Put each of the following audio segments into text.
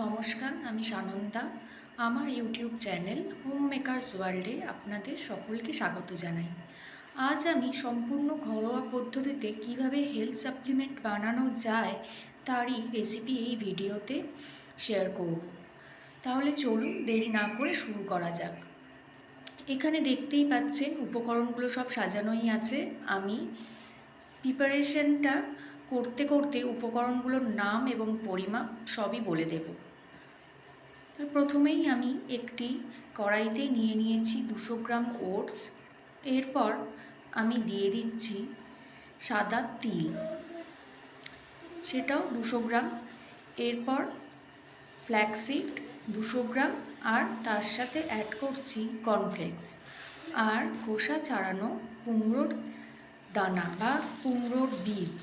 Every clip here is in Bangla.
নমস্কার, আমি সানন্দা আমার ইউটিউব চ্যানেল হোম মেকারস ওয়ার্ল্ডে আপনাদের সকলকে স্বাগত জানাই। আজ আমি সম্পূর্ণ ঘরোয়া পদ্ধতিতে কীভাবে হেলথ সাপ্লিমেন্ট বানানো যায় তারই রেসিপি এই ভিডিওতে শেয়ার করব। তাহলে চলুন দেরি না করে শুরু করা যাক। এখানে দেখতেই পাচ্ছেন, উপকরণগুলো সব সাজানোই আছে। আমি প্রিপারেশনটা করতে করতে উপকরণগুলোর নাম এবং পরিমাপ সবই বলে দেব। প্রথমেই আমি একটি কড়াইতে নিয়ে নিয়েছি দুশো গ্রাম ওটস। এরপর আমি দিয়ে দিচ্ছি সাদা তিল। সেটাও দুশো গ্রাম। এরপর ফ্ল্যাক্সিড দুশো গ্রাম আর তার সাথে অ্যাড করছি কর্নফ্লেক্স আর খোসা ছাড়ানো কুমড়োর দানা বা কুমড়োর বীজ।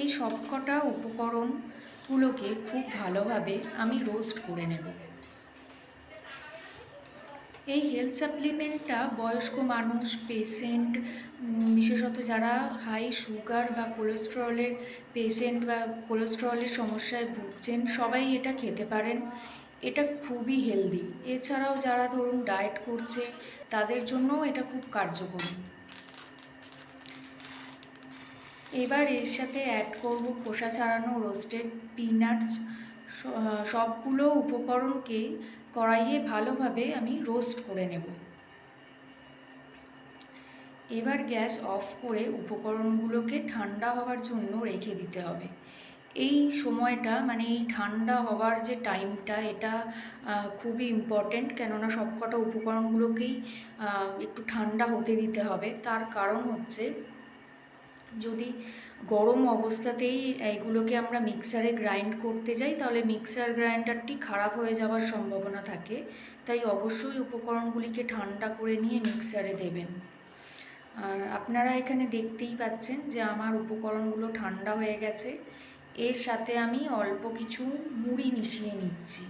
এই সবকটা উপকরণগুলোকে খুব ভালোভাবে আমি রোস্ট করে নেব। এই হেলথ সাপ্লিমেন্টটা বয়স্ক মানুষ পেশেন্ট বিশেষত যারা হাই সুগার বা কোলেস্ট্রলের পেশেন্ট বা কোলেস্ট্রলের সমস্যায় ভুগছেন, সবাই এটা খেতে পারেন। এটা খুবই হেলদি এছাড়াও যারা ধরুন ডায়েট করছে, তাদের জন্যও এটা খুব কার্যকরী। এবার এর সাথে অ্যাড করব খোসা ছাড়ানো রোস্টেড পিনাটস সবগুলো উপকরণকে কড়াইয়ে ভালোভাবে আমি রোস্ট করে নেব। এবার গ্যাস অফ করে উপকরণগুলোকে ঠান্ডা হওয়ার জন্য রেখে দিতে হবে। এই সময়টা মানে এই ঠান্ডা হওয়ার যে টাইমটা এটা খুবই ইম্পর্টেন্ট কেননা সবকটা উপকরণগুলোকেই একটু ঠান্ডা হতে দিতে হবে। তার কারণ হচ্ছে যদি গরম অবস্থাতেই এগুলোকে আমরা মিক্সারে গ্রাইন্ড করতে যাই, তাহলে মিক্সার গ্রাইন্ডারটি খারাপ হয়ে যাওয়ার সম্ভাবনা থাকে। তাই অবশ্যই উপকরণগুলিকে ঠান্ডা করে নিয়ে মিক্সারে দেবেন। আর আপনারা এখানে দেখতেই পাচ্ছেন যে আমার উপকরণগুলো ঠান্ডা হয়ে গেছে। এর সাথে আমি অল্প কিছু মুড়ি মিশিয়ে নিচ্ছি।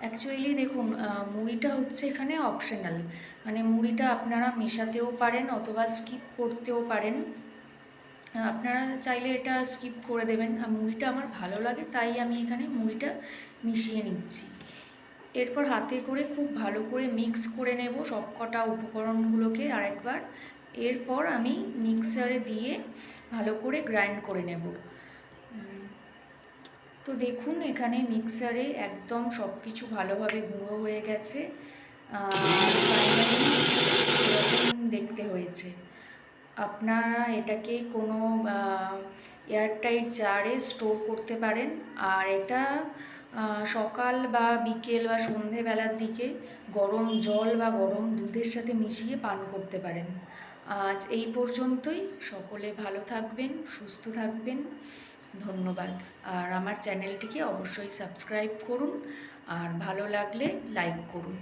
অ্যাকচুয়ালি দেখুন মুড়িটা হচ্ছে এখানে অপশনাল মানে মুড়িটা আপনারা মেশাতেও পারেন অথবা স্কিপ করতেও পারেন। আপনারা চাইলে এটা স্কিপ করে দেবেন। আর মুড়িটা আমার ভালো লাগে, তাই আমি এখানে মুড়িটা মিশিয়ে নিচ্ছি। এরপর হাতে করে খুব ভালো করে মিক্স করে নেব সব কটা উপকরণগুলোকে আরেকবার। এরপর আমি মিক্সারে দিয়ে ভালো করে গ্রাইন্ড করে নেব। তো দেখুন, এখানে মিক্সারে একদম সব কিছু ভালোভাবে গুঁড়ো হয়ে গেছে। দেখতে হয়েছে। আপনারা এটাকে কোনো এয়ারটাইট জারে স্টোর করতে পারেন। আর এটা সকাল বা বিকেল বা সন্ধেবেলার দিকে গরম জল বা গরম দুধের সাথে মিশিয়ে পান করতে পারেন। আজ এই পর্যন্তই। সকলে ভালো থাকবেন, সুস্থ থাকবেন। ধন্যবাদ। আর আমার চ্যানেলটিকে অবশ্যই সাবস্ক্রাইব করুন। আর ভালো লাগলে লাইক করুন।